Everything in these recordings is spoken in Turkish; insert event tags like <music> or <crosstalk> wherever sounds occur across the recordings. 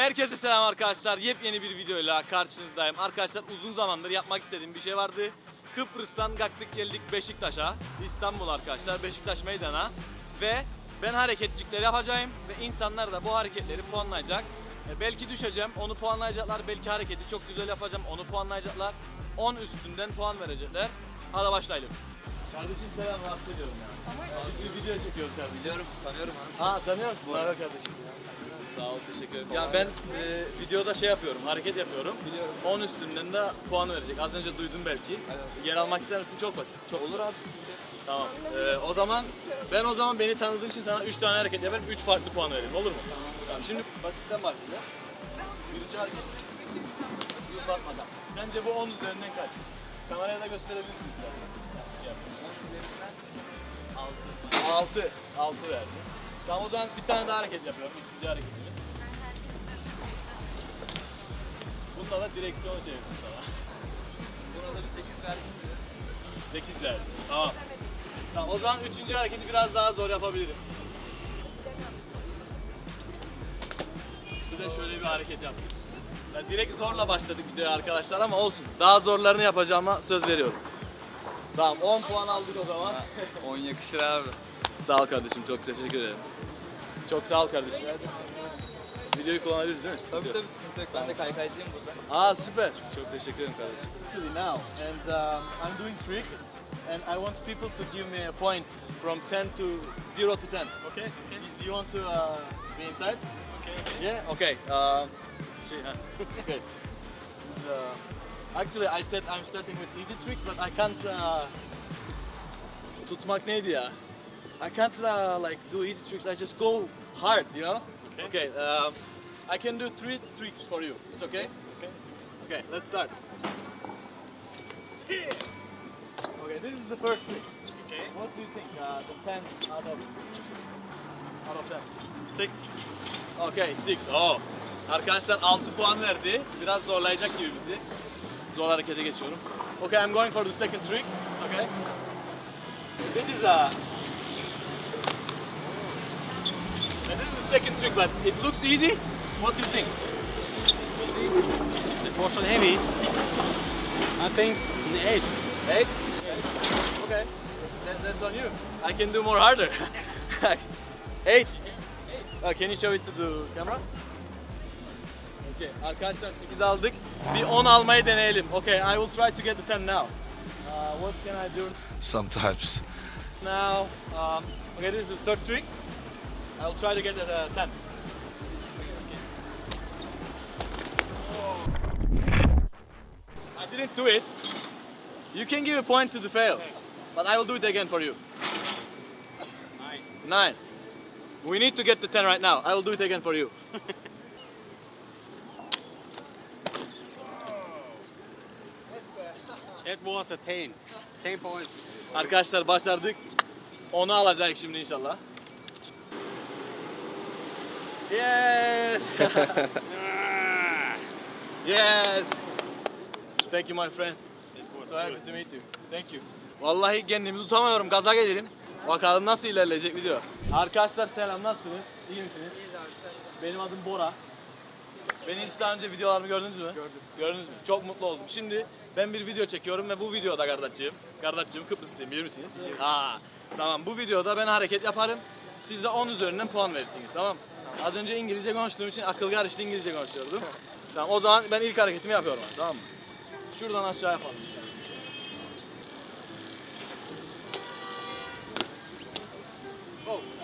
Herkese selam arkadaşlar. Yepyeni bir videoyla karşınızdayım. Arkadaşlar uzun zamandır yapmak istediğim bir şey vardı. Kıbrıs'tan kalktık geldik Beşiktaş'a. İstanbul arkadaşlar. Beşiktaş meydana. Ve ben hareketçikleri yapacağım ve insanlar da bu hareketleri puanlayacak. E, belki düşeceğim, onu puanlayacaklar. Belki hareketi çok güzel yapacağım, onu puanlayacaklar. 10 üstünden puan verecekler. Hadi başlayalım. Kardeşim selam, rahatsız ediyorum ya. Video çekiyoruz kardeşim. Biliyorum, tanıyorum abi. Ha tanıyor musun? Merhaba kardeşim. Sağ ol, teşekkür ederim. Ya ben e, videoda şey yapıyorum, hareket yapıyorum. Biliyorum. 10 üstünden de puan verecek. Az önce duydum belki. Evet. Yer almak ister misin? Çok basit. Çok Olur abi sıkıntı. Tamam. E, o zaman ben o zaman beni tanıdığın için sana 3 tane hareket yaparım, 3 farklı puan verelim. Olur mu? Tamam. Şimdi basitten başlayacağız. Birinci hareket. Uzatmadan. Sence bu 10 üzerinden kaç? Kameraya da gösterebilirsin istersen. 6. 6. 6 verdi. Tamam o zaman bir tane daha hareket yapıyorum. İkinci hareketimiz. Bunda da direksiyonu çevirdim sana. Buna da bir 8 verdim. 8 verdi. Tamam. Tamam o zaman üçüncü hareketi biraz daha zor yapabilirim. Bir de şöyle bir hareket yapıyoruz. Ya direkt zorla başladık videoya arkadaşlar ama olsun. Daha zorlarını yapacağıma söz veriyorum. Tamam 10 puan aldık o zaman. 10 yakışır abi. Sağ ol kardeşim çok teşekkür ederim. Çok sağ ol kardeşim. Videoyu kullanabiliriz değil mi? Tabii tabii sıkıntı yok. Ben de kaykaycıyım burada. Aa süper. Çok teşekkür ederim kardeşim. Actually now and um, I'm doing trick and I want people to give me a point from 10 to 0 to 10. Okay? Do you want to uh, be inside? Okay. Yeah. Okay. Um, okay. This <laughs> uh, actually I said I'm starting with easy tricks but I can't uh, tutmak neydi ya? I can't uh, like do easy tricks. I just go hard, you know? Okay. Okay. Um, I can do three tricks for you. It's okay? Okay. Okay. Let's start. Okay. This is the first trick. Okay. What do you think? Uh, the ten out of out of. Okay. Six. Oh. Arkadaşlar 6 puan verdi. Biraz zorlayacak gibi bizi. Zor harekete geçiyorum. Okay, I'm going for the second trick. It's okay. This is a And this is the second trick, but it looks easy. What do you think? The portion heavy. I think in eight. Eight? Okay. That, that's on you. I can do more harder. <laughs> Eight. Uh, can you show it to the camera? Okay. Arkadaşlar 8 aldık. Bir 10 almayı deneyelim. Okay, I will try to get the 10 now. Uh, what can I do Sometimes. now? Um, okay, this is the third trick. I will try to get the uh, 10. I didn't do it. You can give a point to the fail, but I will do it again for you. Nine. Nine. We need to get the 10 right now. I will do it again for you. <laughs> That was a ten. Ten points. Arkadaşlar başardık. Onu alacak şimdi inşallah. Yes! <laughs> yes! Thank you my friend. So happy to meet you. Thank you. Vallahi kendimi tutamıyorum. Gaza gelirim. Bakalım nasıl ilerleyecek video. Arkadaşlar selam nasılsınız? İyi misiniz? Benim adım Bora. Beni hiç daha önce videolarımı gördünüz mü? Gördüm. Gördünüz mü? Çok mutlu oldum. Şimdi ben bir video çekiyorum ve bu videoda kardeşciğim, kardeşciğim Kıbrıslıyım bilir misiniz? Aa, tamam bu videoda ben hareket yaparım. Siz de 10 üzerinden puan verirsiniz tamam Az önce İngilizce konuştuğum için akıl karıştı İngilizce konuşuyordum. tamam o zaman ben ilk hareketimi yapıyorum abi, tamam mı? Şuradan aşağı yapalım.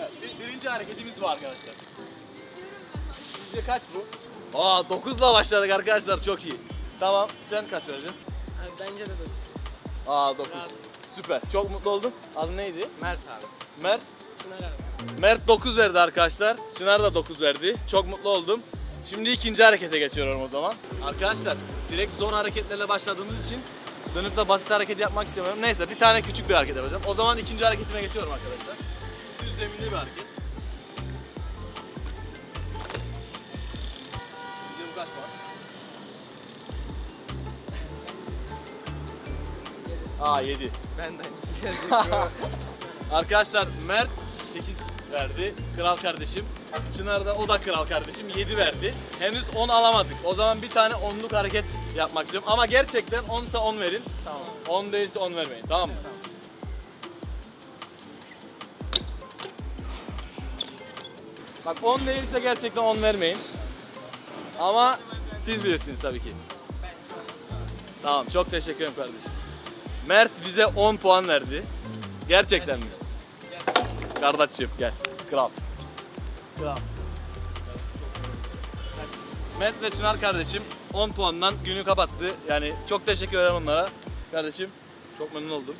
Evet. bir- birinci hareketimiz bu arkadaşlar. Sizce kaç bu? Aa 9'la başladık arkadaşlar çok iyi. Tamam sen kaç vereceksin? Bence de dokuz. Aa 9. Süper. Çok mutlu oldum. Adın neydi? Mert abi. Mert. Çınar abi. Mert 9 verdi arkadaşlar. Çınar da 9 verdi. Çok mutlu oldum. Şimdi ikinci harekete geçiyorum o zaman. Arkadaşlar direkt zor hareketlerle başladığımız için dönüp de basit hareket yapmak istemiyorum. Neyse bir tane küçük bir hareket yapacağım. O zaman ikinci hareketime geçiyorum arkadaşlar. Düz zeminli bir hareket. Bu kaç puan? Aa 7. Benden gelecek. Arkadaşlar Mert 8 verdi. Kral kardeşim. Çınar da o da kral kardeşim 7 verdi. Henüz 10 alamadık. O zaman bir tane onluk hareket yapmak istiyorum. Ama gerçekten 10 ise 10 verin. Tamam. 10 değilse 10 vermeyin. Tamam mı? Bak 10 değilse gerçekten 10 vermeyin. Ama siz bilirsiniz tabii ki. Tamam çok teşekkür ederim kardeşim. Mert bize 10 puan verdi. Gerçekten mi? Kardeşim gel. Kral. Kral. Mert ve Çınar kardeşim 10 puandan günü kapattı. Yani çok teşekkür ederim onlara. Kardeşim çok memnun oldum.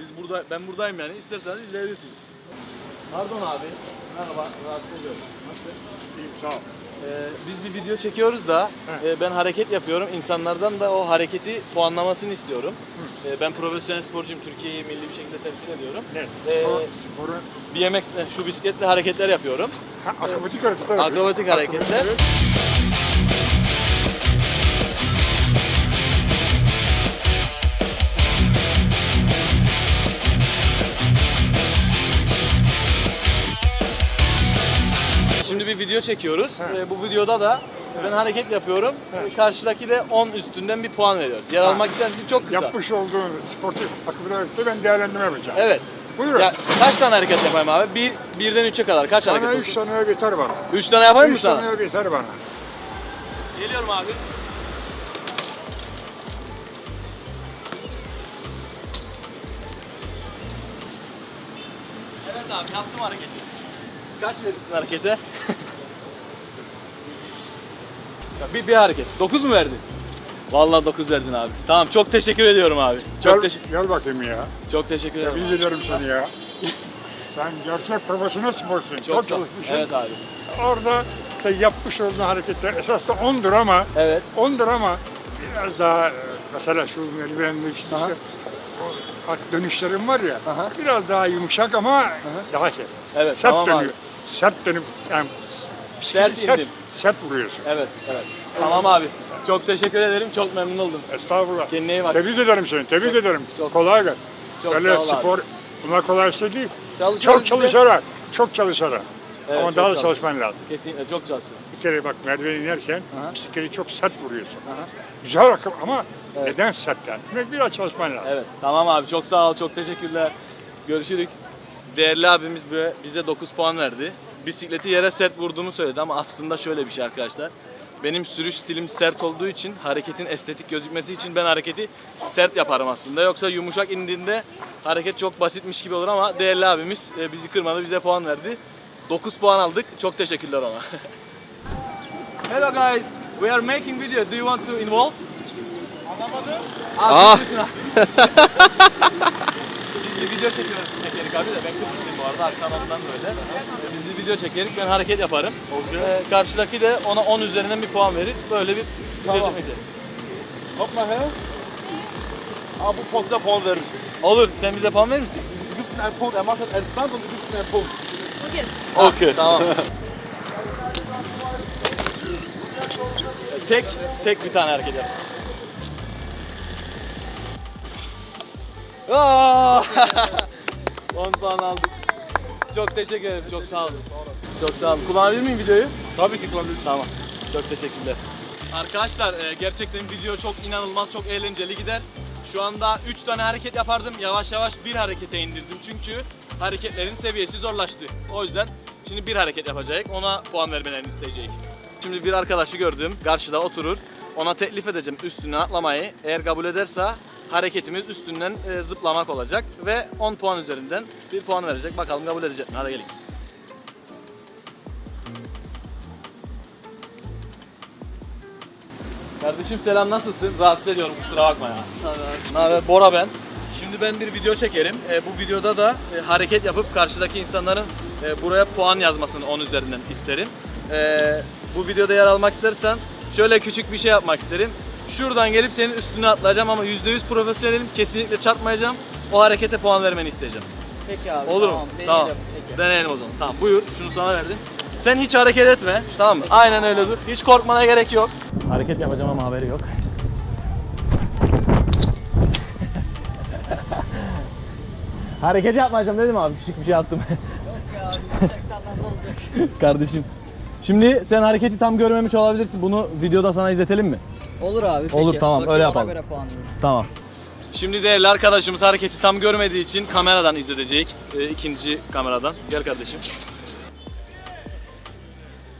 Biz burada ben buradayım yani. İsterseniz izleyebilirsiniz. Pardon abi. Merhaba. Rahatsız ediyorum. Nasılsın? İyiyim sağ ol. Ee, biz bir video çekiyoruz da e, ben hareket yapıyorum. İnsanlardan da o hareketi puanlamasını istiyorum. E, ben profesyonel sporcuyum. Türkiye'yi milli bir şekilde temsil ediyorum. Evet. Ee, Spor, sporu, BMX e, şu bisikletle hareketler yapıyorum. ha, akrobatik hareketler. Akrobatik hareketler. Akrobatik- video çekiyoruz. He. E, bu videoda da ben hareket yapıyorum. E, karşıdaki de 10 üstünden bir puan veriyor. Yer almak ister misin? Çok kısa. Yapmış olduğun sportif akrobatik hareketleri ben değerlendirme yapacağım. Evet. Buyurun. Ya kaç tane hareket yapayım abi? Bir, birden üçe kadar kaç Bana hareket üç olsun? tane yeter bana. Üç tane yapayım mı Üç sana? tane yeter bana. Geliyorum abi. Evet abi yaptım hareketi. Kaç verirsin harekete? <laughs> bir, bir hareket. 9 mu verdin? Vallahi 9 verdin abi. Tamam çok teşekkür ediyorum abi. Çok Gel, teşekkür gel bakayım ya. çok teşekkür ederim. Tebrik abi. ederim seni ya. Sen gerçek profesyonel sporcusun. Çok, Çok sağ ol. çalışmışsın. Evet abi. Orada işte yapmış olduğun hareketler esas da 10'dur ama Evet. 10'dur ama biraz daha e, mesela şu merdivenli işte, Aha. o at dönüşlerin var ya Aha. biraz daha yumuşak ama daha şey. Evet, sert tamam dönüyor. abi. Sert dönüp yani Sert sert, indim. sert vuruyorsun. Evet, evet. Tamam abi. Çok teşekkür ederim. Çok memnun oldum. Estağfurullah. Kendine iyi bak. Tebrik ederim seni. Tebrik ederim. çok- kolay gel. Çok Böyle sağ ol abi. spor bunlar kolay şey değil. Çalışıyoruz Çok bir de. çalışarak, çok çalışarak. Evet, Ama çok daha da çalış- çalışman lazım. Kesinlikle çok çalışıyorum. Bir kere bak merdiven inerken Aha. bisikleti çok sert vuruyorsun. Aha. Güzel akım ama Evet. neden sert yani? Demek biraz çalışman lazım. Evet. Tamam abi. Çok sağ ol. Çok teşekkürler. Görüşürük. Değerli abimiz bize 9 puan verdi. Bisikleti yere sert vurduğumu söyledi ama aslında şöyle bir şey arkadaşlar. Benim sürüş stilim sert olduğu için hareketin estetik gözükmesi için ben hareketi sert yaparım aslında. Yoksa yumuşak indiğinde hareket çok basitmiş gibi olur ama değerli abimiz e, bizi kırmadı bize puan verdi. 9 puan aldık. Çok teşekkürler ona. <laughs> Hello guys. We are making video. Do you want to involve? Anlamadım. Ah. Biz <laughs> bir video çekiyoruz çekerik abi de ben Kıbrıslıyım bu arada akşam ondan böyle. Biz bir video çekerik ben hareket yaparım. Ee, karşıdaki de ona 10 üzerinden bir puan verir. Böyle bir video çekeceğiz. Hop ma he. Abi bu posta puan verir. Olur. Sen bize puan verir misin? gibst einen Punkt. Er macht als Stand und mir einen Punkt. Okey. Tamam. tek tek bir tane hareket yap. Aa! <laughs> 10 puan aldık. Çok teşekkür ederim. Çok sağ olun. Çok sağ olun. Kullanabilir miyim videoyu? Tabii ki kullanabilirsin. Tamam. Çok teşekkürler. Arkadaşlar e, gerçekten video çok inanılmaz, çok eğlenceli gider. Şu anda 3 tane hareket yapardım. Yavaş yavaş bir harekete indirdim. Çünkü hareketlerin seviyesi zorlaştı. O yüzden şimdi bir hareket yapacak. Ona puan vermelerini isteyecek. Şimdi bir arkadaşı gördüm. Karşıda oturur. Ona teklif edeceğim üstüne atlamayı. Eğer kabul ederse hareketimiz üstünden e, zıplamak olacak. Ve 10 puan üzerinden bir puan verecek. Bakalım kabul edecek mi? Hadi gelin. Kardeşim selam nasılsın? Rahatsız ediyorum kusura bakma ya. Ne haber? Bora ben. Şimdi ben bir video çekerim. E, bu videoda da e, hareket yapıp karşıdaki insanların e, buraya puan yazmasını 10 üzerinden isterim. E, bu videoda yer almak istersen şöyle küçük bir şey yapmak isterim. Şuradan gelip senin üstüne atlayacağım ama %100 profesyonelim. Kesinlikle çarpmayacağım. O harekete puan vermeni isteyeceğim. Peki abi. Olur mu? Tamam. Deneyelim o zaman. Tamam buyur. Şunu sana verdim. Sen hiç hareket etme. Tamam mı? Aynen öyle dur. Hiç korkmana gerek yok. Hareket yapacağım ama haberi yok. <laughs> hareket yapmayacağım dedim abi. Küçük bir şey yaptım. <laughs> Kardeşim. Şimdi sen hareketi tam görmemiş olabilirsin. Bunu videoda sana izletelim mi? Olur abi peki. Olur, tamam, Bakayım, öyle yapalım. göre. Tamam. Şimdi değerli arkadaşımız hareketi tam görmediği için kameradan izletecek. Ee, ikinci kameradan. Gel kardeşim.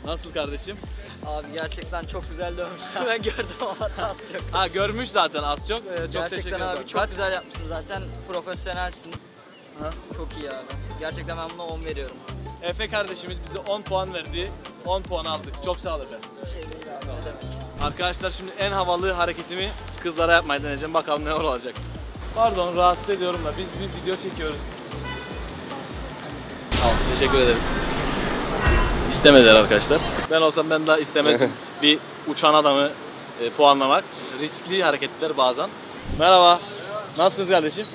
Nasıl kardeşim? Abi gerçekten çok güzel dönmüşsün. <laughs> ben gördüm ama az çok. Ha görmüş zaten az çok. Ee, çok teşekkür gerçekten ederim. abi çok Kaç? güzel yapmışsın zaten. Profesyonelsin. Ha? Çok iyi abi. Gerçekten ben buna 10 veriyorum. Efe kardeşimiz bize 10 puan verdi. 10 puan aldık. Çok sağ ol Efe. Şey değil abi. Demek. Arkadaşlar şimdi en havalı hareketimi kızlara yapmayı deneyeceğim. Bakalım ne olacak. Pardon rahatsız ediyorum da biz bir video çekiyoruz. Tamam teşekkür ederim. İstemediler arkadaşlar. Ben olsam ben daha istemezdim. <laughs> bir uçan adamı e, puanlamak. Riskli hareketler bazen. Merhaba. Nasılsınız kardeşim?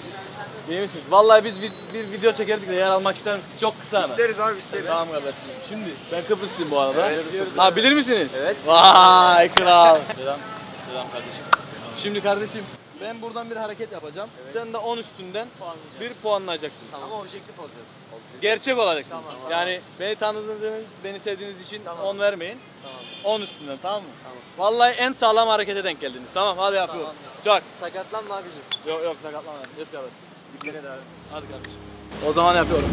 İyi misiniz? Vallahi biz bir, bir video çekerdik de yer almak ister misiniz? Çok kısa ama. İsteriz abi isteriz. Tamam kardeşim. Şimdi ben Kıbrıslıyım bu arada. Evet, biliyoruz. Ha bilir misiniz? Evet. Vay kral. <laughs> selam. Selam kardeşim. Şimdi kardeşim ben buradan bir hareket yapacağım. Sen de 10 üstünden bir puanlayacaksın. Ama objektif olacağız. Gerçek olacaksın. Yani beni tanıdığınız, beni sevdiğiniz için 10 vermeyin. 10 üstünden tamam mı? Vallahi en sağlam harekete denk geldiniz. Tamam hadi yapıyorum. Çak. Sakatlanma abicim. Yok yok sakatlama. Yes kardeşim. Hadi kardeşim. O zaman yapıyorum.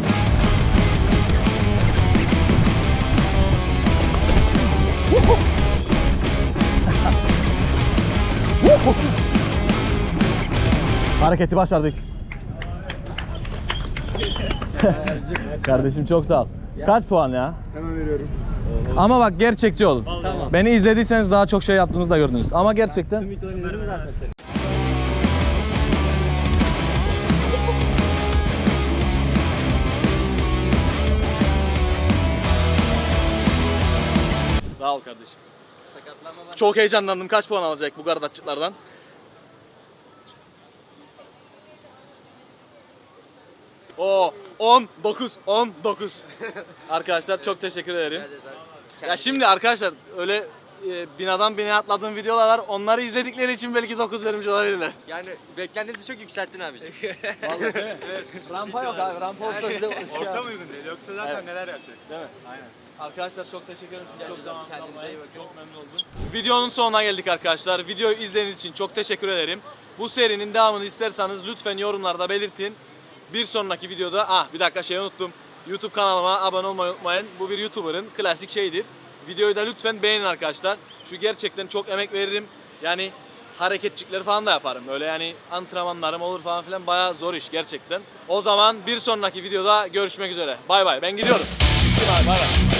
Hareketi başardık. <laughs> Kardeşim çok sağ ol. Kaç puan ya? Hemen veriyorum. Ama bak gerçekçi olun. Beni izlediyseniz daha çok şey yaptığınızı da gördünüz. Ama gerçekten Sağ ol kardeşim. Çok heyecanlandım. Kaç puan alacak bu gardatçıklardan? O 10 9 10 9. Arkadaşlar çok teşekkür ederim. Ya şimdi arkadaşlar öyle e, binadan binaya atladığım videolar var. Onları izledikleri için belki 9 vermiş olabilirler. Yani beklentimizi çok yükselttin abicim. <laughs> Vallahi değil mi? Rampa yok abi. Rampa olsa size Ortam uygun değil. Yoksa zaten Evet. neler yapacaksın? Değil mi? Aynen. Arkadaşlar çok teşekkür ederim. Siz çok zaman Kendinize kalmaya iyi bakın. çok memnun oldum. Videonun sonuna geldik arkadaşlar. Videoyu izlediğiniz için çok teşekkür ederim. Bu serinin devamını isterseniz lütfen yorumlarda belirtin. Bir sonraki videoda, ah bir dakika şey unuttum. YouTube kanalıma abone olmayı unutmayın. Bu bir YouTuber'ın klasik şeyidir. Videoyu da lütfen beğenin arkadaşlar. Şu gerçekten çok emek veririm. Yani hareketçikleri falan da yaparım. Öyle yani antrenmanlarım olur falan filan bayağı zor iş gerçekten. O zaman bir sonraki videoda görüşmek üzere. Bay bay ben gidiyorum. Bay bay.